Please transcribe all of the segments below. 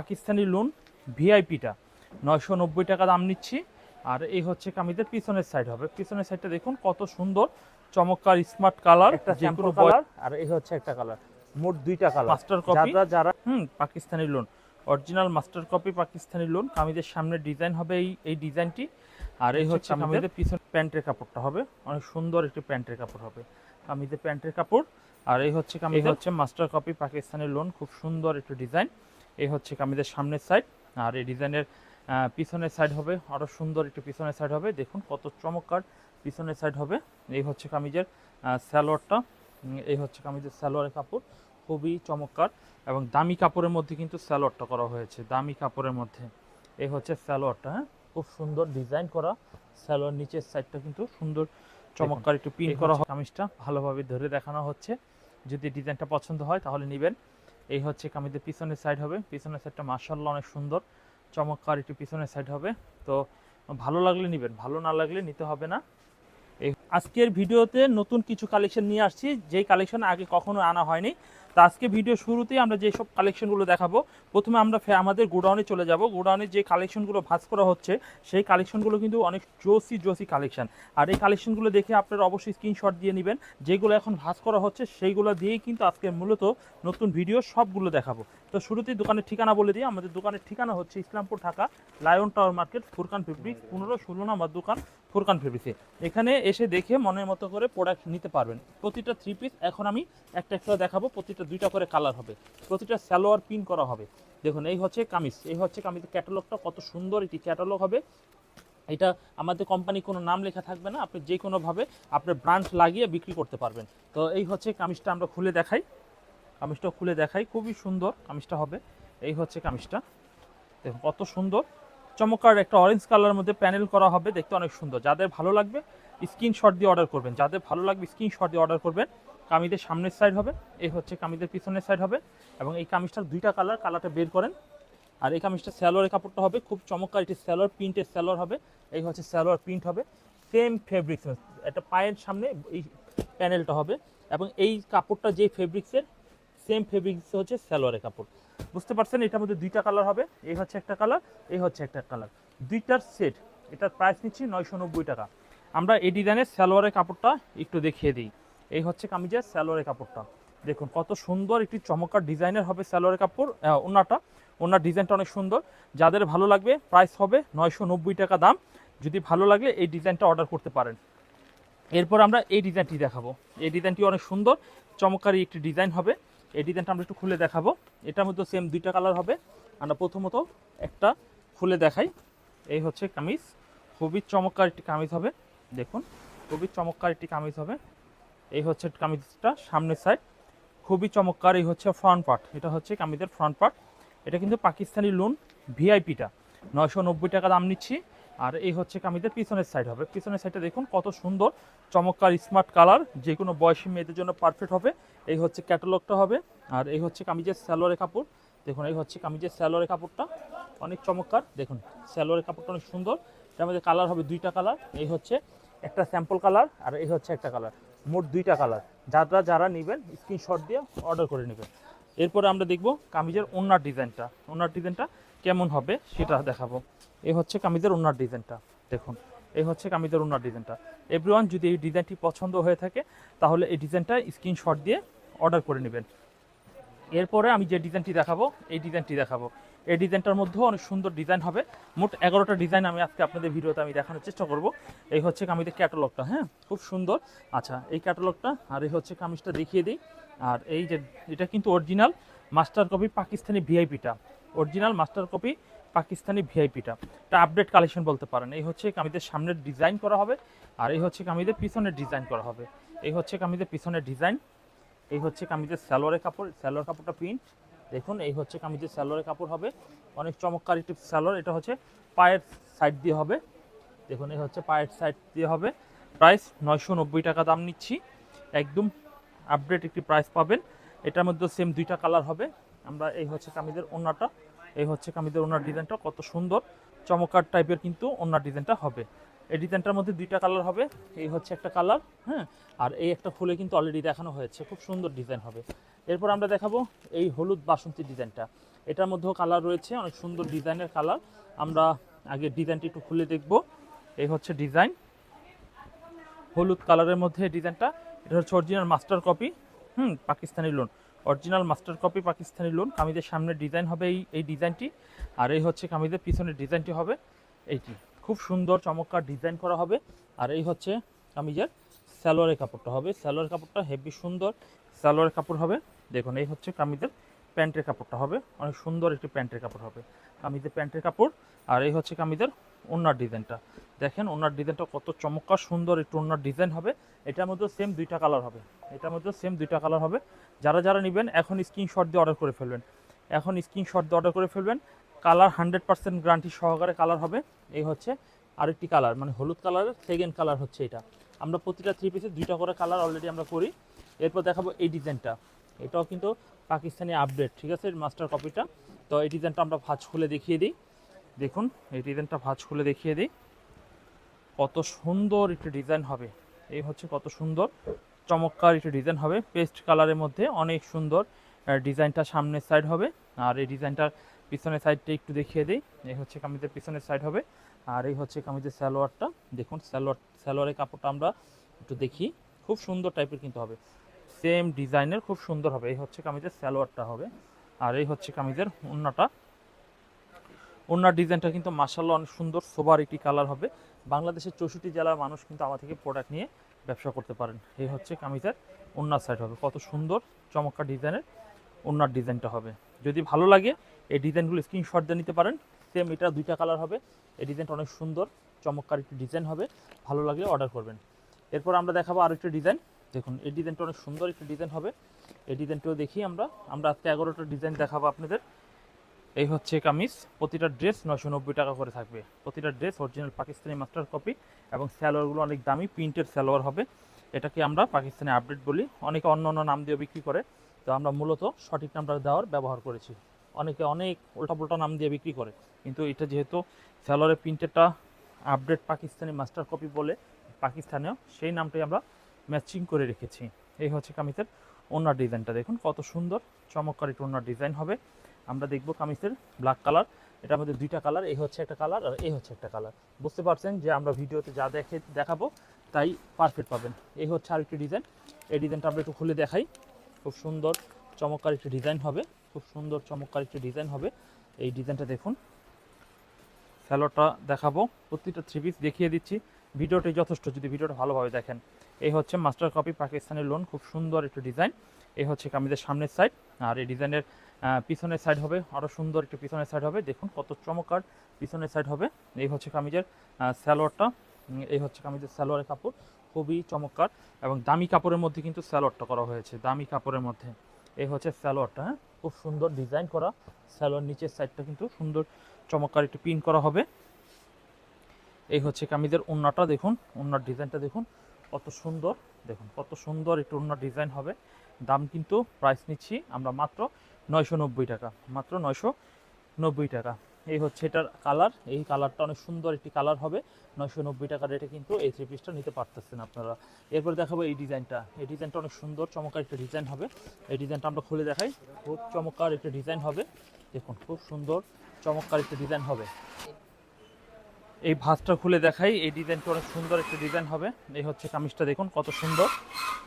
Pakistani loan ভিআইপিটা নয়শো নব্বই টাকা দাম নিচ্ছি। আর এই হচ্ছে কামিজের পিছনের সাইড হবে। পিছনের সাইডটা দেখুন কত সুন্দর চমৎকার স্মার্ট কালার একটা যে কালার আর এই হচ্ছে একটা কালার মোট দুইটা কালার মাস্টার কপি যারা হুম Pakistani lawn original master copy Pakistani lawn কামিজের সামনে ডিজাইন হবে এই এই ডিজাইনটি আর এই হচ্ছে কামিজের পিছন প্যান্টের কাপড়টা হবে। অনেক সুন্দর একটি প্যান্টের কাপড় হবে। কামিজের প্যান্টের কাপড়। আর এই হচ্ছে কামিজ হচ্ছে মাস্টার কপি পাকিস্তানি লোন খুব সুন্দর একটু ডিজাইন এই হচ্ছে কামিজের সামনের সাইড আর এই ডিজাইনের পিছনের সাইড হবে আরও সুন্দর একটু পিছনের সাইড হবে। দেখুন কত চমৎকার পিছনের সাইড হবে। এই হচ্ছে কামিজের স্যালোয়ারটা এই হচ্ছে কামিজের স্যালোয়ারের কাপড়। খুবই চমৎকার এবং দামি কাপড়ের মধ্যে কিন্তু স্যালোয়ারটা করা হয়েছে দামি কাপড়ের মধ্যে। এই হচ্ছে স্যালোয়ারটা হ্যাঁ? খুব সুন্দর ডিজাইন করা স্যালোয়ার নিচের সাইডটা কিন্তু সুন্দর চমৎকার একটু পিন করা হয়। কামিজটা ভালোভাবে ধরে দেখানো হচ্ছে। যদি ডিজাইনটা পছন্দ হয় তাহলে নেবেন। এই হচ্ছে কামিজের পিছনের সাইড হবে। পিছনের সাইডটা মার্শাল্লাহ অনেক সুন্দর। চমৎকার একটি পিছনের সাইড হবে। তো ভালো লাগলে নেবেন, ভালো না লাগলে নিতে হবে না। এই আজকের ভিডিওতে নতুন কিছু কালেকশন নিয়ে আসছি। যেই কালেকশন আগে কখনো আনা হয়নি তো আজকে ভিডিও শুরুতেই আমরা যেসব কালেকশনগুলো দেখাবো, প্রথমে আমরা আমাদের গোডাউনে চলে যাব। গোডাউনে যে কালেকশনগুলো ভাঁজ করা হচ্ছে, সেই কালেকশনগুলো কিন্তু অনেক জোসি জোসি কালেকশন আর এই কালেকশনগুলো দেখে আপনারা অবশ্যই স্ক্রিনশট দিয়ে নেবেন। যেগুলো এখন ভাঁজ করা হচ্ছে, সেইগুলো দিয়েই কিন্তু আজকে মূলত নতুন ভিডিও সবগুলো দেখাবো। তো শুরুতেই দোকানের ঠিকানা বলে দিই। আমাদের দোকানের ঠিকানা হচ্ছে Islampur Dhaka, lion tower market, Furqan fabrics পনেরো ষোলো নম্বর দোকান, ফুরকান ফেব্রিক্সে এখানে এসে দেখে মনের মতো করে প্রোডাক্ট নিতে পারবেন। প্রতিটা থ্রি পিস এখন আমি একটা একটা দেখাবো। প্রতিটা দুইটা করে কালার হবে। প্রতিটা স্যালোয়ার পিন করা হবে। দেখুন, এই হচ্ছে কামিজ। এই হচ্ছে কামিজের ক্যাটালগটা কত সুন্দর একটি ক্যাটালগ হবে। এটা আমাদের কোম্পানি কোনো নাম লেখা থাকবে না। আপনি যে কোনোভাবে আপনার ব্রান্ড লাগিয়ে বিক্রি করতে পারবেন। তো এই হচ্ছে কামিজটা আমরা খুলে দেখাই। কামিজটা খুলে দেখাই। খুবই সুন্দর কামিজটা হবে। এই হচ্ছে কামিজটা। দেখুন, কত সুন্দর। চমৎকার একটা অরেঞ্জ কালারের মধ্যে প্যানেল করা হবে। দেখতে অনেক সুন্দর। যাদের ভালো লাগবে স্ক্রিনশট দিয়ে অর্ডার করবেন। যাদের ভালো লাগবে স্ক্রিনশট দিয়ে অর্ডার করবেন। কামিজের সামনের সাইড হবে, এই হচ্ছে কামিজের পিছনের সাইড হবে এবং এই কামিজটার দুইটা কালার কালারটা বের করেন। আর এই কামিজটা স্যালোয়ারের কাপড়টা হবে, খুব চমৎকার, এটি স্যালোয়ার প্রিন্টের স্যালোয়ার হবে, এই হচ্ছে স্যালোয়ার প্রিন্ট হবে। সেম ফেব্রিক্স একটা পায়ের সামনে এই প্যানেলটা হবে এবং এই কাপড়টা যে ফেব্রিক্সের সেম ফেব্রিক্স হচ্ছে স্যালোয়ারের কাপড়। বুঝতে পারছেন? এটার মধ্যে দুইটা কালার হবে, এই হচ্ছে একটা কালার এই হচ্ছে একটা কালার দুইটার সেট এটার প্রাইস নিচ্ছি নয়শো নব্বই টাকা। আমরা এই ডিজাইনের স্যালোয়ারের কাপড়টা একটু দেখিয়ে দিই। এই হচ্ছে কামিজের স্যালোয়ারের কাপড়টা। দেখুন, কত সুন্দর একটি চমৎকার ডিজাইনের হবে স্যালোয়ারের কাপড় ওনাটা ওনার ডিজাইনটা অনেক সুন্দর। যাদের ভালো লাগবে প্রাইস হবে নয়শো নব্বই টাকা দাম। যদি ভালো লাগলে এই ডিজাইনটা অর্ডার করতে পারেন। এরপর আমরা এই ডিজাইনটি দেখাবো। এই ডিজাইনটি অনেক সুন্দর চমৎকারী একটি ডিজাইন হবে। এই ডিজাইনটা আমরা একটু খুলে দেখাবো। এটার মধ্যে সেম দুইটা কালার হবে। আমরা প্রথমত একটা খুলে দেখাই। এই হচ্ছে কামিজ। খুবই চমৎকার একটি কামিজ হবে। দেখুন, খুবই চমৎকার একটি কামিজ হবে। এই হচ্ছে কামিজটা সামনের সাইড খুবই চমৎকার, এই হচ্ছে ফ্রন্ট পার্ট এটা হচ্ছে কামিজের ফ্রন্ট পার্ট এটা কিন্তু পাকিস্তানি লোন ভিআইপিটা নয়শো নব্বই টাকা দাম নিচ্ছি। আর এই হচ্ছে কামিজের পিছনের সাইড হবে। পিছনের সাইডটা দেখুন, কত সুন্দর, চমৎকার স্মার্ট কালার যে কোনো বয়সী মেয়েদের জন্য পারফেক্ট হবে। এই হচ্ছে ক্যাটালগটা হবে। আর এই হচ্ছে কামিজের স্যালোয়ারের কাপড়। দেখুন, এই হচ্ছে কামিজের স্যালোয়ারের কাপড়টা। অনেক চমৎকার। দেখুন স্যালোয়ারের কাপড়টা অনেক সুন্দর। তার মধ্যে কালার হবে দুইটা কালার এই হচ্ছে একটা স্যাম্পল কালার আর এই হচ্ছে একটা কালার মোট দুইটা কালার যারা যারা নেবেন স্ক্রিনশট দিয়ে অর্ডার করে নেবেন। এরপরে আমরা দেখব কামিজের ওনার ডিজাইনটা। ওনার ডিজাইনটা কেমন হবে সেটা দেখাবো। এই হচ্ছে কামিজের ওনার ডিজাইনটা, দেখুন। এই হচ্ছে কামিজের ওনার ডিজাইনটা। এভরিওয়ান যদি এই ডিজাইনটি পছন্দ হয়ে থাকে, তাহলে এই ডিজাইনটা স্ক্রিনশট দিয়ে অর্ডার করে নেবেন। এরপরে আমি যে ডিজাইনটি দেখাবো, এই ডিজাইনটি দেখাবো। এই ডিজাইনটার মধ্যেও অনেক সুন্দর ডিজাইন হবে। মোট এগারোটা ডিজাইন আমি আজকে আপনাদের ভিডিওতে আমি দেখানোর চেষ্টা করব। এই হচ্ছে কামিজের ক্যাটালগটা হ্যাঁ? খুব সুন্দর। আচ্ছা এই ক্যাটালগটা আর এই হচ্ছে কামিজটা দেখিয়ে দিই। আর এই যে, এটা কিন্তু অরিজিনাল মাস্টার কপি পাকিস্তানি ভিআইপিটা। অরিজিনাল মাস্টার কপি পাকিস্তানি ভিআইপিটা। এটা আপডেট কালেকশন বলতে পারেন। এই হচ্ছে কামিজের সামনের ডিজাইন করা হবে আর এই হচ্ছে কামিজের পিছনের ডিজাইন করা হবে। এই হচ্ছে কামিজের পিছনের ডিজাইন। এই হচ্ছে কামিজের স্যালোয়ারের কাপড়। স্যালোয়ার কাপড়টা প্রিন্ট। দেখুন, এই হচ্ছে কামিজের স্যালোয়ারের কাপড় হবে। অনেক চমৎকার একটি স্যালোয়ার এটা হচ্ছে পায়ের সাইড দিয়ে হবে। দেখুন, এই হচ্ছে পায়ের সাইড দিয়ে হবে। প্রাইস নয়শো নব্বই টাকা দাম নিচ্ছি। একদম আপডেট একটি প্রাইস পাবেন। এটার মধ্যে সেম দুইটা কালার হবে। আমরা এই হচ্ছে কামিজের ওনাটা এই হচ্ছে কামিজের ওনার ডিজাইনটা কত সুন্দর। চমৎকার টাইপের কিন্তু ওনার ডিজাইনটা হবে। এই ডিজাইনটার মধ্যে দুইটা কালার হবে। এই হচ্ছে একটা কালার হ্যাঁ? আর এই একটা ফুলে কিন্তু অলরেডি দেখানো হয়েছে। খুব সুন্দর ডিজাইন হবে। এরপর আমরা দেখাবো এই হলুদ বাসন্তী ডিজাইনটা। এটার মধ্যেও কালার রয়েছে, অনেক সুন্দর ডিজাইনের কালার। আমরা আগে ডিজাইনটি একটু খুলে দেখব। এই হচ্ছে ডিজাইন। হলুদ কালারের মধ্যে ডিজাইনটা। এটা হচ্ছে অরিজিনাল মাস্টার কপি হুম? Pakistani lawn original master copy Pakistani lawn কামিজের সামনে ডিজাইন হবে এই এই ডিজাইনটি। আর এই হচ্ছে কামিজের পিছনের ডিজাইনটি হবে এইটি। খুব সুন্দর, চমৎকার ডিজাইন করা হবে। আর এই হচ্ছে কামিজের স্যালোয়ারের কাপড়টা হবে। স্যালোয়ারের কাপড়টা হেভি সুন্দর স্যালোয়ারের কাপড় হবে। দেখুন, এই হচ্ছে কামিজের প্যান্টের কাপড়টা হবে। অনেক সুন্দর একটি প্যান্টের কাপড় হবে। কামিজের প্যান্টের কাপড় আর এই হচ্ছে কামিজের ওনার ডিজাইনটা। দেখেন ওনার ডিজাইনটা কত চমৎকার, সুন্দর একটু ওনার ডিজাইন হবে। এটার মধ্যে সেম দুইটা কালার হবে। এটার মধ্যে সেম দুইটা কালার হবে। যারা যারা নেবেন, এখন স্ক্রিনশট দিয়ে অর্ডার করে ফেলবেন। এখন স্ক্রিনশট দিয়ে অর্ডার করে ফেলবেন। কালার হান্ড্রেড পার্সেন্ট গ্যারান্টি সহকারে কালার হবে। এই হচ্ছে আরেকটি কালার মানে হলুদ কালারের সেকেন্ড কালার হচ্ছে এটা। আমরা প্রতিটা থ্রি পিসে দুইটা করে কালার অলরেডি আমরা করি। এরপর দেখাবো এই ডিজাইনটা এটাও কিন্তু পাকিস্তানি আপডেট ঠিক আছে? মাস্টার কপিটা তো এই ডিজাইনটা আমরা ভাঁজ খুলে দেখিয়ে দিই। দেখুন, এই ডিজাইনটা ভাঁজ খুলে দেখিয়ে দিই। কত সুন্দর একটি ডিজাইন হবে। এই হচ্ছে কত সুন্দর, চমৎকার একটি ডিজাইন হবে। পেস্ট কালারের মধ্যে অনেক সুন্দর ডিজাইনটা সামনের সাইড হবে। আর এই ডিজাইনটার পিছনের সাইডটা একটু দেখিয়ে দিই। এই হচ্ছে কামিজের পিছনের সাইড হবে। আর এই হচ্ছে কামিজের সালোয়ারটা। দেখুন, সালোয়ার, সালোয়ারের কাপড়টা আমরা একটু দেখি। খুব সুন্দর টাইপের কিন্তু হবে। সেম ডিজাইনের খুব সুন্দর হবে। এই হচ্ছে কামিজের সালোয়ারটা হবে। আর এই হচ্ছে কামিজের ওন্নাটা। ওনার ডিজাইনটা কিন্তু মাসাল্লাহ অনেক সুন্দর। সোবার একটি কালার হবে। বাংলাদেশের চৌষট্টি জেলার মানুষ কিন্তু আমার থেকে প্রোডাক্ট নিয়ে ব্যবসা করতে পারেন। এই হচ্ছে কামিজের ওনার সাইড হবে। কত সুন্দর, চমৎকার ডিজাইনের ওনার ডিজাইনটা হবে। যদি ভালো লাগে, এই ডিজাইনগুলো স্ক্রিনশট দিয়ে নিতে পারেন। সেম এটা দুইটা কালার হবে। এই ডিজাইনটা অনেক সুন্দর, চমৎকার একটি ডিজাইন হবে। ভালো লাগলে অর্ডার করবেন। এরপর আমরা দেখাবো আরও একটা ডিজাইন। দেখুন, এই ডিজাইনটা অনেক সুন্দর একটি ডিজাইন হবে। এই ডিজাইনটাও দেখি আমরা। আমরা আজকে এগারোটা ডিজাইন দেখাবো আপনাদের। এই হচ্ছে কামিজ। প্রতিটা ড্রেস নশো নব্বই টাকা করে থাকবে। প্রতিটা dress original Pakistani master copy এবং স্যালোয়ারগুলো অনেক দামি। প্রিন্টেড স্যালোয়ার হবে। এটাকে আমরা পাকিস্তানি আপডেট বলি। অনেকে অন্য অন্য নাম দিয়ে বিক্রি করে। তো আমরা মূলত সঠিক নামটা দেওয়ার ব্যবহার করেছি। অনেকে অনেক উল্টাপাল্টা নাম দিয়ে বিক্রি করে। কিন্তু এটা যেহেতু স্যালোয়ারের প্রিন্টেডটা আপডেট পাকিস্তানি মাস্টার কপি বলে পাকিস্তানেও সেই নামটাই আমরা ম্যাচিং করে রেখেছি। এই হচ্ছে কামিজের ওনার ডিজাইনটা। দেখুন কত সুন্দর, চমৎকার একটু ওনার ডিজাইন হবে। আমরা দেখব কামিজের ব্ল্যাক কালার। এটার মধ্যে দুইটা কালার, এই হচ্ছে একটা কালার আর এই হচ্ছে একটা কালার। বুঝতে পারছেন যে আমরা ভিডিওতে যা দেখে দেখাবো তাই পারফেক্ট পাবেন। এই হচ্ছে আরেকটি ডিজাইন। এই ডিজাইনটা আমরা একটু খুলে দেখাই। খুব সুন্দর, চমৎকার একটি ডিজাইন হবে, খুব সুন্দর, চমৎকার একটি ডিজাইন হবে। এই ডিজাইনটা দেখুন। স্যালোটা দেখাবো, প্রতিটা থ্রি পিস দেখিয়ে দিচ্ছি। ভিডিওটি যথেষ্ট, যদি ভিডিওটা ভালোভাবে দেখেন। এই হচ্ছে মাস্টার কপি পাকিস্তানের লোন খুব সুন্দর একটি ডিজাইন এই হচ্ছে কামিজের সামনের সাইড আর এই ডিজাইনের পিছনের সাইড হবে আরও সুন্দর একটু পিছনের সাইড হবে। দেখুন কত চমৎকার পিছনের সাইড হবে। এই হচ্ছে কামিজের স্যালোয়ারটা এই হচ্ছে কামিজের স্যালোয়ারের কাপড়। খুবই চমৎকার এবং দামি কাপড়ের মধ্যে কিন্তু স্যালোয়ারটা করা হয়েছে। দামি কাপড়ের মধ্যে। এই হচ্ছে স্যালোয়ারটা হ্যাঁ? খুব সুন্দর ডিজাইন করা স্যালোয়ার, নিচের সাইডটা কিন্তু সুন্দর চমৎকার একটু পিন করা হবে। এই হচ্ছে কামিজের ওন্নাটা দেখুন ওন্নার ডিজাইনটা দেখুন, কত সুন্দর, দেখুন, কত সুন্দর একটু ওন্নার ডিজাইন হবে। দাম কিন্তু প্রাইস নিচ্ছি আমরা মাত্র নয়শো নব্বই টাকা, মাত্র নয়শো নব্বই টাকা। এই হচ্ছে এটার কালার এই কালারটা অনেক সুন্দর একটি কালার হবে। নয়শো নব্বই টাকা রেটে কিন্তু এই থ্রি পিসটা নিতে পারতেছেন আপনারা। এরপর দেখাবো এই ডিজাইনটা এই ডিজাইনটা অনেক সুন্দর, চমৎকার একটা ডিজাইন হবে। এই ডিজাইনটা আমরা খুলে দেখাই। খুব চমৎকার একটা ডিজাইন হবে। দেখুন, খুব সুন্দর, চমৎকার একটা ডিজাইন হবে। এই ভাঁজটা খুলে দেখাই। এই ডিজাইনটা অনেক সুন্দর একটা ডিজাইন হবে। এই হচ্ছে কামিজটা দেখুন, কত সুন্দর।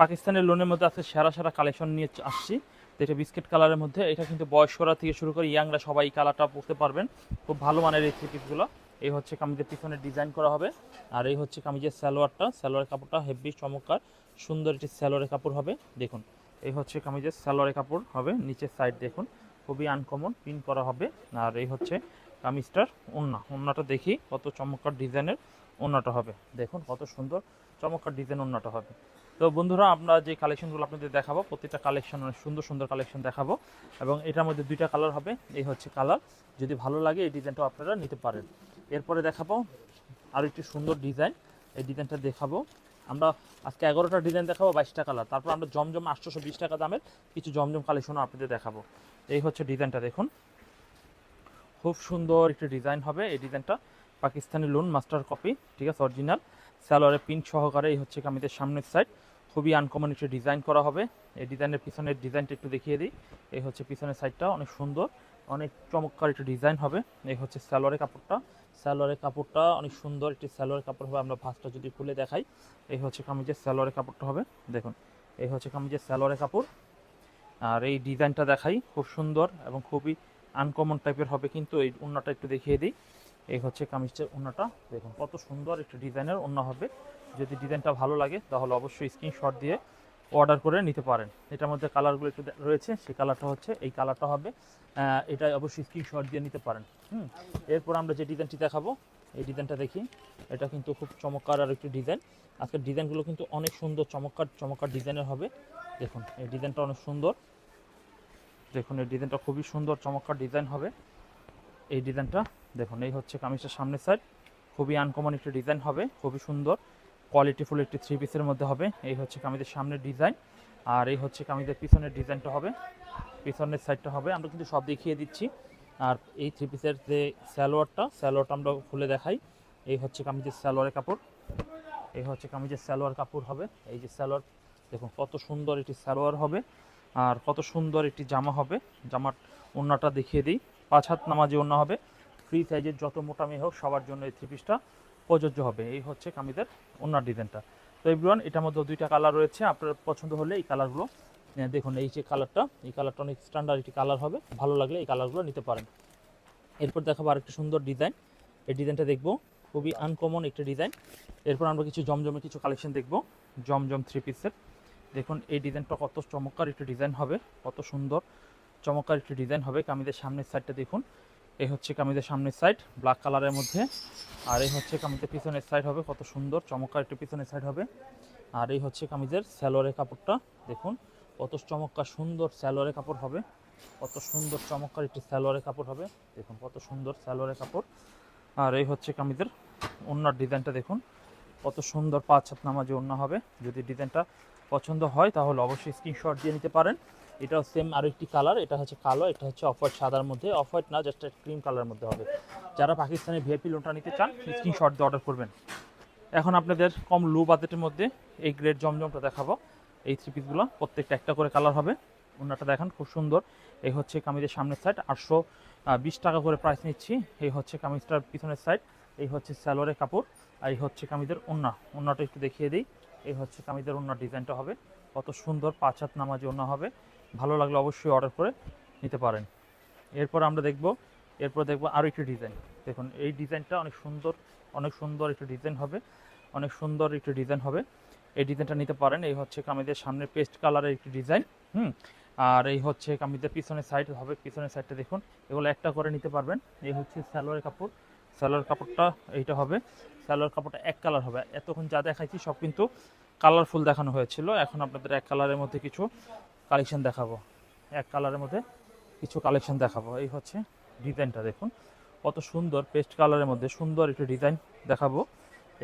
পাকিস্তানের লোনের মধ্যে আছে সেরা সেরা কালেকশন নিয়ে আসছি। এটা বিস্কিট কালারের মধ্যে। এটা কিন্তু বয়স্করা থেকে শুরু করে ইয়াংরা সবাই কালারটা পরতে পারবেন। খুব ভালো মানের এই থ্রি পিসগুলো এই হচ্ছে কামিজের পিছনে ডিজাইন করা হবে। আর এই হচ্ছে কামিজের সালোয়ারটা। সালোয়ারের কাপড়টা হেভি চমৎকার। সুন্দর একটি সালোয়ারের কাপড় হবে। দেখুন, এই হচ্ছে কামিজের সালোয়ারের কাপড় হবে। নিচের সাইড দেখুন, খুবই আনকমন প্রিন্ট করা হবে। আর এই হচ্ছে কামিজটার ওন্না। ওন্নাটা দেখি কত চমৎকার ডিজাইনের ওন্নাটা হবে। দেখুন, কত সুন্দর চমৎকার ডিজাইন ওন্নাটা হবে। তো বন্ধুরা, আমরা যে কালেকশনগুলো আপনাদের দেখাবো প্রত্যেকটা কালেকশন অনেক সুন্দর সুন্দর কালেকশন দেখাবো এবং এটার মধ্যে দুইটা কালার হবে। এই হচ্ছে কালার যদি ভালো লাগে এই ডিজাইনটাও আপনারা নিতে পারেন। এরপরে দেখাবো আর একটি সুন্দর ডিজাইন। এই ডিজাইনটা দেখাবো। আমরা আজকে এগারোটা ডিজাইন দেখাবো, বাইশটা কালার তারপর আমরা জমজম আটশোশো বিশ টাকা দামের কিছু জমজম কালেকশনও আপনাদের দেখাবো। এই হচ্ছে ডিজাইনটা দেখুন। খুব সুন্দর একটি ডিজাইন হবে এই ডিজাইনটা। পাকিস্তানি লোন মাস্টার কপি ঠিক আছে অরিজিনাল স্যালোয়ারের প্রিন্ট সহকারে এই হচ্ছে কামিজের সামনের সাইড খুবই আনকমন একটি ডিজাইন করা হবে। এই ডিজাইনের পিছনের ডিজাইনটা একটু দেখিয়ে দিই। এই হচ্ছে পিছনের সাইডটা অনেক সুন্দর, অনেক চমৎকার একটি ডিজাইন হবে। এই হচ্ছে স্যালোয়ারের কাপড়টা। স্যালোয়ারের কাপড়টা অনেক সুন্দর একটি সালোয়ারের কাপড় হবে। আমরা ভাঁজটা যদি খুলে দেখাই, এই হচ্ছে কামিজের সালোয়ারের কাপড়টা হবে। দেখুন, এই হচ্ছে কামিজের সালোয়ারের কাপড়। আর এই ডিজাইনটা দেখাই, খুব সুন্দর এবং খুবই আনকমন টাইপের হবে। কিন্তু এই ওড়নাটা একটু দেখিয়ে দিই। এই হচ্ছে কামিজের ওড়নাটা দেখুন কত সুন্দর একটি ডিজাইনের ওড়না হবে। যদি ডিজাইনটা ভালো লাগে, তাহলে অবশ্যই স্ক্রিনশট দিয়ে অর্ডার করে নিতে পারেন। এটার মধ্যে কালারগুলো একটু রয়েছে, সেই কালারটা হচ্ছে, এই কালারটা হবে। এটা অবশ্যই স্ক্রিনশট দিয়ে নিতে পারেন। হুম, এরপর আমরা যে ডিজাইনটি দেখাবো, এই ডিজাইনটা দেখি। এটা কিন্তু খুব চমৎকার আর একটি ডিজাইন। আজকের ডিজাইনগুলো কিন্তু অনেক সুন্দর, চমৎকার চমৎকার ডিজাইনের হবে। দেখুন, এই ডিজাইনটা অনেক সুন্দর। দেখুন, এই ডিজাইনটা খুবই সুন্দর, চমৎকার ডিজাইন হবে। এই ডিজাইনটা দেখুন, এই হচ্ছে কামিজের সামনের সাইড খুবই আনকমন একটি ডিজাইন হবে, খুবই সুন্দর কোয়ালিটিফুল একটি থ্রি পিসের মধ্যে হবে। এই হচ্ছে কামিজের সামনের ডিজাইন আর এই হচ্ছে কামিজের পিছনের ডিজাইনটা হবে, পিছনের সাইডটা হবে। আমরা কিন্তু সব দেখিয়ে দিচ্ছি। আর এই থ্রি পিসের যে স্যালোয়ারটা স্যালোয়ারটা আমরা খুলে দেখাই। এই হচ্ছে কামিজের স্যালোয়ারের কাপড়। এই হচ্ছে কামিজের স্যালোয়ার কাপড় হবে। এই যে স্যালোয়ার দেখুন, কত সুন্দর একটি স্যালোয়ার হবে, আর কত সুন্দর একটি জামা হবে। জামার ওড়নাটা দেখিয়ে দিই। পাঁচ হাত নামাজি ওড়না হবে। ফ্রি সাইজের যত মোটা মেয়ে হোক, সবার জন্য এই থ্রি পিসটা প্রযোজ্য হবে। এই হচ্ছে কামিজের অন্য ডিজাইনটা। তো এভরিওয়ান এটার মধ্যে দুইটা কালার রয়েছে। আপনার পছন্দ হলে এই কালারগুলো দেখুন, এই যে কালারটা এই কালারটা অনেক স্ট্যান্ডার্ড একটি কালার হবে। ভালো লাগলে এই কালারগুলো নিতে পারেন। এরপর দেখাবো আরেকটি সুন্দর ডিজাইন। এই ডিজাইনটা দেখব, খুবই আনকমন একটি ডিজাইন। এরপর আমরা কিছু জমজমে কিছু কালেকশন দেখব, জমজম থ্রি পিসের দেখুন, এই ডিজাইনটা কত চমৎকার একটি ডিজাইন হবে, কত সুন্দর চমৎকার একটি ডিজাইন হবে। কামিদের সামনের সাইডটা দেখুন। এই হচ্ছে কামিজের সামনের সাইড ব্ল্যাক কালারের মধ্যে। আর এই হচ্ছে কামিজের পিছনের সাইড হবে, কত সুন্দর, চমৎকার একটি পিছনের সাইড হবে। আর এই হচ্ছে কামিজের স্যালোয়ারের কাপড়টা, দেখুন, কত চমৎকার সুন্দর স্যালোয়ারের কাপড় হবে। কত সুন্দর, চমৎকার একটি স্যালোয়ারের কাপড় হবে। দেখুন, কত সুন্দর স্যালোয়ারের কাপড়। আর এই হচ্ছে কামিজের ওড়নার ডিজাইনটা, দেখুন, কত সুন্দর পাঁচ হাত নামাজে ওড়না হবে। যদি ডিজাইনটা পছন্দ হয়, তাহলে অবশ্যই স্ক্রিনশট দিয়ে নিতে পারেন। এটাও সেম আরও একটি কালার এটা হচ্ছে কালো, এটা হচ্ছে অফ হোয়াইট সাদার মধ্যে। অফ হোয়াইট না জাস্ট ক্রিম কালারের মধ্যে হবে। যারা পাকিস্তানি ভিআইপি লোনটা নিতে চান স্ক্রিনশট দিয়ে অর্ডার করবেন। এখন আপনাদের কম লো বাজেটের মধ্যে এই গ্রেড জমজমটা দেখাবো। এই থ্রি পিসগুলো প্রত্যেকটা একটা করে কালার হবে। ওনাটা দেখান, খুব সুন্দর। এই হচ্ছে কামিজের সামনের সাইড আটশো বিশ টাকা করে প্রাইস নিচ্ছি। এই হচ্ছে কামিজটার পিছনের সাইড এই হচ্ছে স্যালোয়ারের কাপড়, আর এই হচ্ছে কামিজের ওন্না। ওন্নাটা একটু দেখিয়ে দিই। এই হচ্ছে কামিজের ওন্নার ডিজাইনটা হবে। কত সুন্দর পাঁচ হাত নামাজি ওন্না হবে। ভালো লাগলে অবশ্যই অর্ডার করে নিতে পারেন। এরপর আমরা দেখব, এরপর দেখব আরও একটি ডিজাইন দেখুন, এই ডিজাইনটা অনেক সুন্দর অনেক সুন্দর একটি ডিজাইন হবে, অনেক সুন্দর একটি ডিজাইন হবে। এই ডিজাইনটা নিতে পারেন, এই হচ্ছে কামিজের সামনে পেস্ট কালারের একটি ডিজাইন হুম? আর এই হচ্ছে কামিজের পিছনের সাইড হবে, পিছনের সাইডটা দেখুন, এগুলো একটা করে নিতে পারবেন। এই হচ্ছে সালোয়ারের কাপড়, সালোয়ার কাপড়টা এইটা হবে, সালোয়ার কাপড়টা এক কালার হবে। এতক্ষণ যা দেখাইছি সব কিন্তু কালারফুল দেখানো হয়েছিল। এখন আপনাদের এক কালারের মধ্যে কিছু কালেকশন দেখাবো। এক কালারের মধ্যে কিছু কালেকশন দেখাবো। এই হচ্ছে ডিজাইনটা দেখুন। কত সুন্দর পেস্ট কালারের মধ্যে সুন্দর একটি ডিজাইন দেখাবো।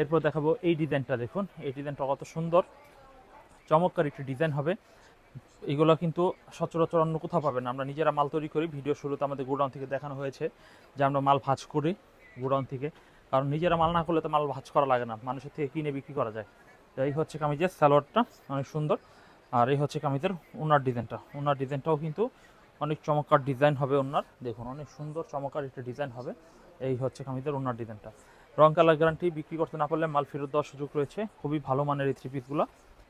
এরপর দেখাবো এই ডিজাইনটা দেখুন। এই ডিজাইনটা কত সুন্দর। চমৎকার একটি ডিজাইন হবে। এগুলো কিন্তু সচরাচর অন্য কোথাও পাবেন না। আমরা নিজেরা মাল তৈরি করি। ভিডিও শুরুতে আমাদের গোডাউন থেকে দেখানো হয়েছে যে আমরা মাল ভাঁজ করি গোডাউন থেকে। কারণ নিজেরা মাল না করলে তো মাল ভাঁজ করা লাগে না। মানুষের থেকে কিনে বিক্রি করা যায়। তো এই হচ্ছে কামিজের সালোয়ারটা। অনেক সুন্দর। আর এই হচ্ছে কামিজের ওনার ডিজাইনটা। ওনার ডিজাইনটাও কিন্তু অনেক চমৎকার ডিজাইন হবে ওনার দেখুন, অনেক সুন্দর, চমৎকার একটা ডিজাইন হবে এই হচ্ছে কামিজের ওনার ডিজাইনটা। রং কালার গ্যারান্টি, বিক্রি করতে না পারলে মাল ফেরত দেওয়ার সুযোগ রয়েছে। খুবই ভালো মানের এই থ্রি পিসগুলো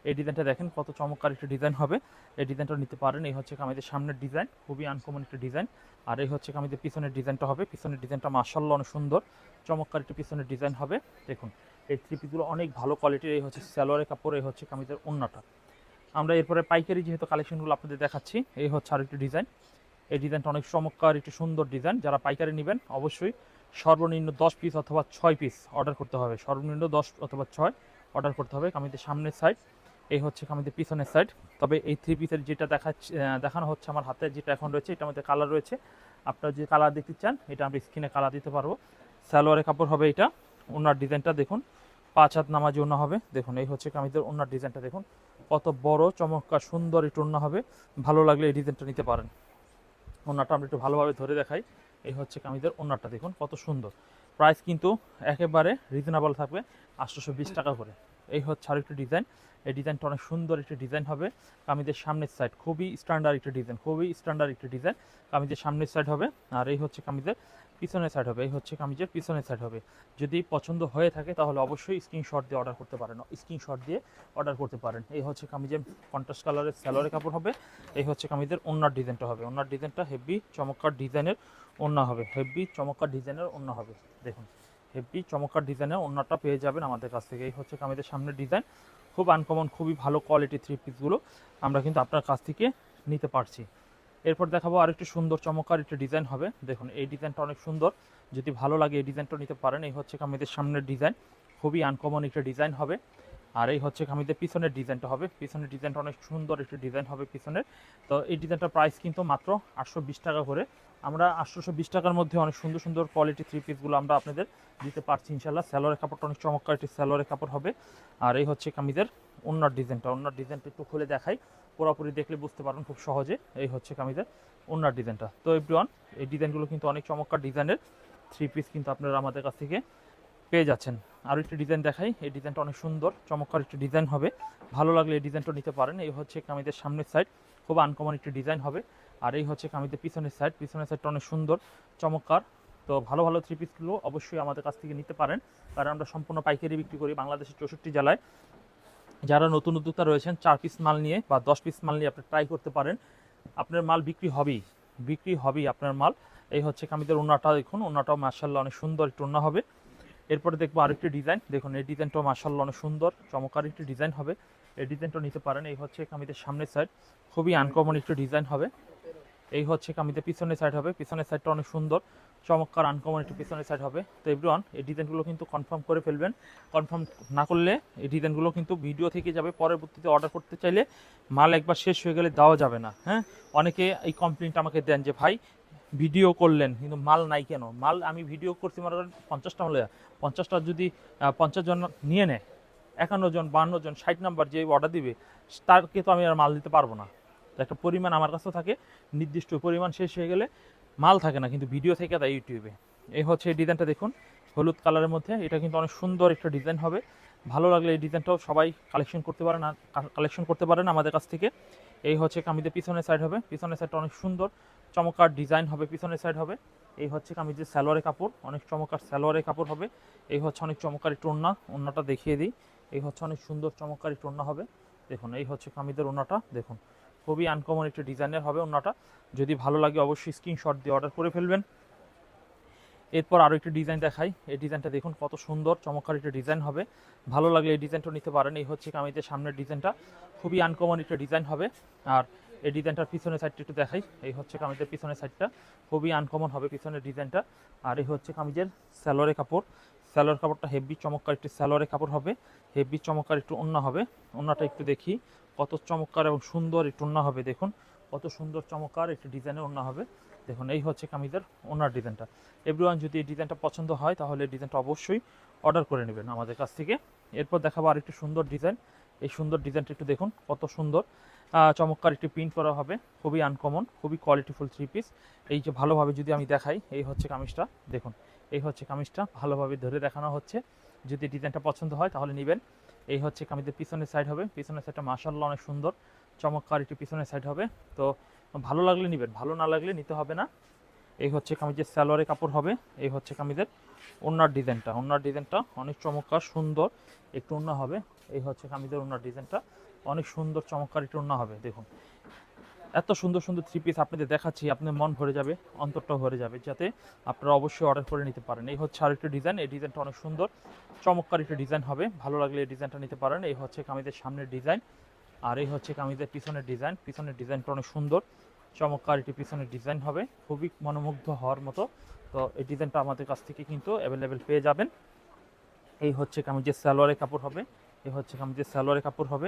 এই ডিজাইনটা দেখেন কত চমৎকার একটা ডিজাইন হবে। এই ডিজাইনটা নিতে পারেন। এই হচ্ছে কামিজের সামনের ডিজাইন, খুবই আনকমন একটা ডিজাইন। আর এই হচ্ছে কামিজের পিছনের ডিজাইনটা হবে। পিছনের ডিজাইনটা মার্শাল্লাহ অনেক সুন্দর, চমৎকার একটা পিছনের ডিজাইন হবে। দেখুন, এই থ্রি পিসগুলো অনেক ভালো কোয়ালিটির এই হচ্ছে স্যালোয়ারের কাপড়, এই হচ্ছে কামিজের ওন্নাটা আমরা এরপরে পাইকারি যেহেতু কালেকশনগুলো আপনাদের দেখাচ্ছি এই হচ্ছে আরেকটি ডিজাইন। এই ডিজাইনটা অনেক চমৎকার একটি সুন্দর ডিজাইন। যারা পাইকারি নেবেন অবশ্যই সর্বনিম্ন দশ পিস অথবা ছয় পিস অর্ডার করতে হবে। সর্বনিম্ন দশ অথবা ছয় অর্ডার করতে হবে কামিজের সামনের সাইড এই হচ্ছে কামিজের পিছনের সাইড তবে এই থ্রি পিসের যেটা আহ, দেখানো হচ্ছে আমার হাতে যেটা এখন রয়েছে এটার মধ্যে কালার রয়েছে। আপনারা যে কালার দেখতে চান এটা আমরা স্ক্রিনে কালার দিতে পারব। সালোয়ারের কাপড় হবে এটা। ওনার ডিজাইনটা দেখুন পাঁচ হাত নামাজি ওনা হবে। দেখুন এই হচ্ছে কামিজের ওনার ডিজাইনটা দেখুন। কত বড়, চমৎকার, সুন্দর একটু ওনা হবে। ভালো লাগলে এই ডিজাইনটা নিতে পারেন। ওনাটা আমরা একটু ভালোভাবে ধরে দেখাই। এই হচ্ছে কামিজের ওনারটা, দেখুন কত সুন্দর। প্রাইস কিন্তু একেবারে রিজনেবল থাকবে আটশোশো বিশ টাকা করে। এই হচ্ছে আরেকটা ডিজাইন। এই ডিজাইনটা অনেক সুন্দর একটি ডিজাইন হবে। কামিজের সামনের সাইড খুবই স্ট্যান্ডার্ড একটা ডিজাইন, খুবই স্ট্যান্ডার্ড একটা ডিজাইন। কামিজের সামনের সাইড হবে, আর এই হচ্ছে কামিজের পিছনের সাইড হবে, এই হচ্ছে কামিজের পিছনের সাইড হবে। যদি পছন্দ হয়ে থাকে তাহলে অবশ্যই স্ক্রিনশট দিয়ে অর্ডার করতে পারেন। স্ক্রিনশট দিয়ে অর্ডার করতে পারেন। এই হচ্ছে কামিজের কন্ট্রাস্ট কালারের স্যালোয়ারের কাপড় হবে, এই হচ্ছে কামিজের ওনার ডিজাইনটা হবে। ওনার ডিজাইনটা হেভি চমৎকার ডিজাইনের ওন্না হবে। হেভি চমৎকার ডিজাইনের ওন্না হবে। দেখুন হেভি চমৎকার ডিজাইনের ওন্নাটা পেয়ে যাবেন আমাদের কাছ থেকে। এই হচ্ছে কামিজের সামনের ডিজাইন খুব আনকমন খুবই ভালো কোয়ালিটি থ্রি পিসগুলো আমরা কিন্তু আপনার কাছ থেকে নিতে পারছি। এরপর দেখাবো আর আরেকটি সুন্দর, চমৎকার একটা ডিজাইন হবে। দেখুন, এই ডিজাইনটা অনেক সুন্দর। যদি ভালো লাগে এই ডিজাইনটা নিতে পারেন, এই হচ্ছে কামিদের সামনের ডিজাইন। খুবই আনকমন একটা ডিজাইন হবে। আর এই হচ্ছে কামিদের পিছনের ডিজাইনটা হবে। পিছনের ডিজাইনটা অনেক সুন্দর একটা ডিজাইন হবে পিছনের। তো এই ডিজাইনটার প্রাইস কিন্তু মাত্র আটশো বিশ টাকা করে। আমরা আটশোশো বিশ টাকার মধ্যে অনেক সুন্দর সুন্দর কোয়ালিটি থ্রি পিসগুলো আমরা আপনাদের দিতে পারছি ইনশাল্লাহ স্যালোয়ারের কাপড়টা অনেক চমৎকার একটি স্যালোয়ারের কাপড় হবে। আর এই হচ্ছে কামিজের অন্যার ডিজাইনটা। অন্যার ডিজাইনটা একটু খুলে দেখাই। পুরোপুরি দেখলে বুঝতে পারবেন খুব সহজে। এই হচ্ছে কামিজের অন্যার ডিজাইনটা। তো এভরিওয়ান এই ডিজাইনগুলো কিন্তু অনেক চমৎকার ডিজাইনের। থ্রি পিস কিন্তু আপনারা আমাদের কাছ থেকে পেয়ে যাচ্ছেন। আরও একটি ডিজাইন দেখাই। এই ডিজাইনটা অনেক সুন্দর, চমৎকার একটি ডিজাইন হবে। ভালো লাগলে এই ডিজাইনটা নিতে পারেন। এই হচ্ছে কামিজের সামনের সাইড খুব আনকমন একটি ডিজাইন হবে। আর এই হচ্ছে কামিজের পিছনের সাইড পিছনের সাইডটা অনেক সুন্দর, চমৎকার। তো ভালো ভালো থ্রি পিসগুলো অবশ্যই আমাদের কাছ থেকে নিতে পারেন। কারণ আমরা সম্পূর্ণ পাইকারি বিক্রি করি বাংলাদেশের চৌষট্টি জেলায়। যারা নতুন উদ্যোক্তা রয়েছেন, চার পিস মাল নিয়ে বা দশ পিস মাল নিয়ে আপনি ট্রাই করতে পারেন। আপনার মাল বিক্রি হবেই বিক্রি হবেই আপনার মাল। এই হচ্ছে কামিদের ওনাটা দেখুন ওনাটাও মার্শাল্লাহ অনেক সুন্দর একটু ওনা হবে। এরপরে দেখব আরেকটি ডিজাইন, দেখুন, এই ডিজাইনটাও মার্শাল্লাহ অনেক সুন্দর, চমৎকার একটি ডিজাইন হবে। এই ডিজাইনটা নিতে পারেন, এই হচ্ছে কামিজের সামনের সাইড খুবই আনকমন একটি ডিজাইন হবে। এই হচ্ছে কামিদের পিছনের সাইড হবে, পিছনের সাইডটা অনেক সুন্দর। চমৎকার আনকমন একটু পিছনের সাইড হবে। তো এভরিওয়ান এই ডিজাইনগুলো কিন্তু কনফার্ম করে ফেলবেন। কনফার্ম না করলে এই ডিজাইনগুলো কিন্তু ভিডিও থেকে যাবে। পরবর্তীতে অর্ডার করতে চাইলে মাল একবার শেষ হয়ে গেলে দেওয়া যাবে না হ্যাঁ? অনেকে এই কমপ্লেনটা আমাকে দেন যে, ভাই ভিডিও করলেন, কিন্তু মাল নাই কেন? মাল আমি ভিডিও করছি, মনে করেন পঞ্চাশটা হলে, পঞ্চাশটা যদি পঞ্চাশ জন নিয়ে নেয়, একান্ন জন বান্ন জন, ষাট নাম্বার যে অর্ডার দিবে, তারকে তো আমি আর মাল দিতে পারব না। একটা পরিমাণ আমার কাছে থাকে, নির্দিষ্ট পরিমাণ শেষ হয়ে গেলে মাল থাকে না, কিন্তু ভিডিও থেকে দেয় ইউটিউবে এই হচ্ছে এই ডিজাইনটা দেখুন, হলুদ কালারের মধ্যে। এটা কিন্তু অনেক সুন্দর একটা ডিজাইন হবে। ভালো লাগলে এই ডিজাইনটাও সবাই কালেকশন করতে পারেন আর কালেকশন করতে পারেন আমাদের কাছ থেকে। এই হচ্ছে কামিজের পিছনের সাইড হবে। পিছনের সাইডটা অনেক সুন্দর, চমৎকার ডিজাইন হবে পিছনের সাইড হবে। এই হচ্ছে কামিজের স্যালোয়ারের কাপড়, অনেক চমৎকার স্যালোয়ারের কাপড় হবে। এই হচ্ছে অনেক চমৎকার একটু ওন্না ওন্নাটা দেখিয়ে দিই। এই হচ্ছে অনেক সুন্দর, চমৎকার ওন্না হবে। দেখুন, এই হচ্ছে কামিজের ওন্নাটা দেখুন। খুবই আনকমন একটি ডিজাইনের হবে ওন্নাটা যদি ভালো লাগে অবশ্যই স্ক্রিনশট দিয়ে অর্ডার করে ফেলবেন। এরপর আরও একটি ডিজাইন দেখাই। এই ডিজাইনটা দেখুন কত সুন্দর, চমৎকার একটি ডিজাইন হবে। ভালো লাগলে এই ডিজাইনটা নিতে পারেন। এই হচ্ছে কামিজের সামনের ডিজাইনটা খুবই আনকমন একটা ডিজাইন হবে। আর এই ডিজাইনটার পিছনের সাইডটা একটু দেখাই। এই হচ্ছে কামিজের পিছনের সাইডটা খুবই আনকমন হবে পিছনের ডিজাইনটা আর এই হচ্ছে কামিজের স্যালোয়ারের কাপড়। স্যালোয়ার কাপড়টা হেভি চমৎকার একটি স্যালোয়ারের কাপড় হবে। হেভি চমৎকার একটু ওন্না হবে। ওন্নাটা একটু দেখি। কত চমৎকার এবং সুন্দর একটু ওন্না হবে, দেখুন। কত সুন্দর, চমৎকার একটি ডিজাইনের ওন্না হবে। দেখুন, এই হচ্ছে কামিজের ওনার ডিজাইনটা। এভরিওয়ান যদি এই ডিজাইনটা পছন্দ হয়, তাহলে এই ডিজাইনটা অবশ্যই অর্ডার করে নেবেন আমাদের কাছ থেকে। এরপর দেখাবো আরেকটি সুন্দর ডিজাইন। এই সুন্দর ডিজাইনটা একটু দেখুন, কত সুন্দর। চমৎকার একটি প্রিন্ট করা হবে, খুবই আনকমন খুবই কোয়ালিটিফুল থ্রি পিস এই যে ভালোভাবে যদি আমি দেখাই, এই হচ্ছে কামিজটা, দেখুন। এই হচ্ছে কামিজটা, ভালোভাবে ধরে দেখানো হচ্ছে। যদি ডিজাইনটা পছন্দ হয়, তাহলে নেবেন। এই হচ্ছে কামিজের পিছনের সাইড হবে। পিছনের সাইডটা মাসাল্লাহ অনেক সুন্দর। চমৎকার একটি পিছনের সাইড হবে। তো ভালো লাগলে নেবেন, ভালো না লাগলে নিতে হবে না। এই হচ্ছে কামিজের সালোয়ারের কাপড় হবে। এই হচ্ছে কামিজের ওনার ডিজাইনটা। ওনার ডিজাইনটা অনেক চমৎকার, সুন্দর। একটু ওনা হবে। এই হচ্ছে কামিজের ওনার ডিজাইনটা। অনেক সুন্দর, চমৎকার একটু ওনা হবে। দেখুন। এত সুন্দর সুন্দর থ্রি পিস আপনাদের দেখাচ্ছি আপনার মন ভরে যাবে, অন্তরটাও ভরে যাবে, যাতে আপনারা অবশ্যই অর্ডার করে নিতে পারেন। এই হচ্ছে আরেকটা ডিজাইন এই ডিজাইনটা অনেক সুন্দর, চমৎকার একটা ডিজাইন হবে, ভালো লাগলে এই ডিজাইনটা নিতে পারেন। এই হচ্ছে কামিজের সামনের ডিজাইন আর এই হচ্ছে কামিজের পিছনের ডিজাইন পিছনের ডিজাইনটা অনেক সুন্দর, চমৎকার একটি পিছনের ডিজাইন হবে, খুবই মনোমুগ্ধ হওয়ার মতো। তো এই ডিজাইনটা আমাদের কাছ থেকে কিন্তু অ্যাভেলেবেল পেয়ে যাবেন। এই হচ্ছে কামিজের সালোয়ারের কাপড় হবে এই হচ্ছে কামিজের সালোয়ারের কাপড় হবে।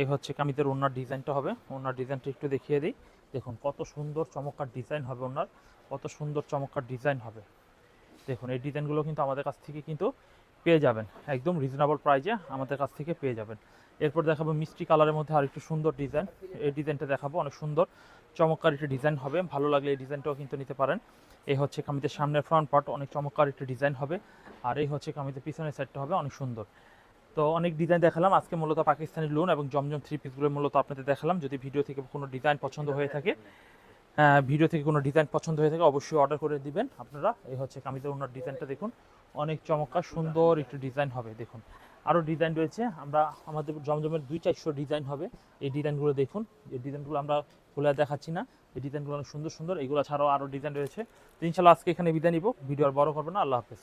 এই হচ্ছে কামিজের ওনার ডিজাইনটা হবে। ওনার ডিজাইনটা একটু দেখিয়ে দিই। দেখুন, কত সুন্দর চমৎকার ডিজাইন হবে ওনার কত সুন্দর চমৎকার ডিজাইন হবে। দেখুন, এই ডিজাইনগুলো কিন্তু আমাদের কাছ থেকে কিন্তু পেয়ে যাবেন। একদম রিজনেবল প্রাইজে আমাদের কাছ থেকে পেয়ে যাবেন। এরপর দেখাবো মিষ্টি কালারের মধ্যে আরেকটু সুন্দর ডিজাইন। এই ডিজাইনটা দেখাবো, অনেক সুন্দর, চমৎকার একটি ডিজাইন হবে। ভালো লাগলে এই ডিজাইনটাও কিন্তু নিতে পারেন। এই হচ্ছে কামিজের সামনের ফ্রন্ট পার্ট অনেক চমৎকার একটি ডিজাইন হবে। আর এই হচ্ছে কামিজের পিছনের সাইডটা হবে অনেক সুন্দর। তো অনেক ডিজাইন দেখালাম। আজকে মূলত পাকিস্তানি লোন এবং জমজম থ্রি পিসগুলো মূলত আপনাদের দেখালাম। যদি ভিডিও থেকে কোনো ডিজাইন পছন্দ হয়ে থাকে ভিডিও থেকে কোনো ডিজাইন পছন্দ হয়ে থাকে, অবশ্যই অর্ডার করে দিবেন আপনারা। এই হচ্ছে কামিজের ওনার ডিজাইনটা দেখুন। অনেক চমৎকার, সুন্দর একটু ডিজাইন হবে, দেখুন। আরও ডিজাইন রয়েছে। আমরা, আমাদের জমজমের দুই চারশো ডিজাইন হবে। এই ডিজাইনগুলো দেখুন। এই ডিজাইনগুলো আমরা খুলে দেখাচ্ছি না। এই ডিজাইনগুলো অনেক সুন্দর সুন্দর। এগুলো ছাড়াও আরও ডিজাইন রয়েছে। তো ইনশাল্লাহ আজকে এখানে বিদায় নিব। ভিডিও আর বড় করব না। আল্লাহ হাফেজ।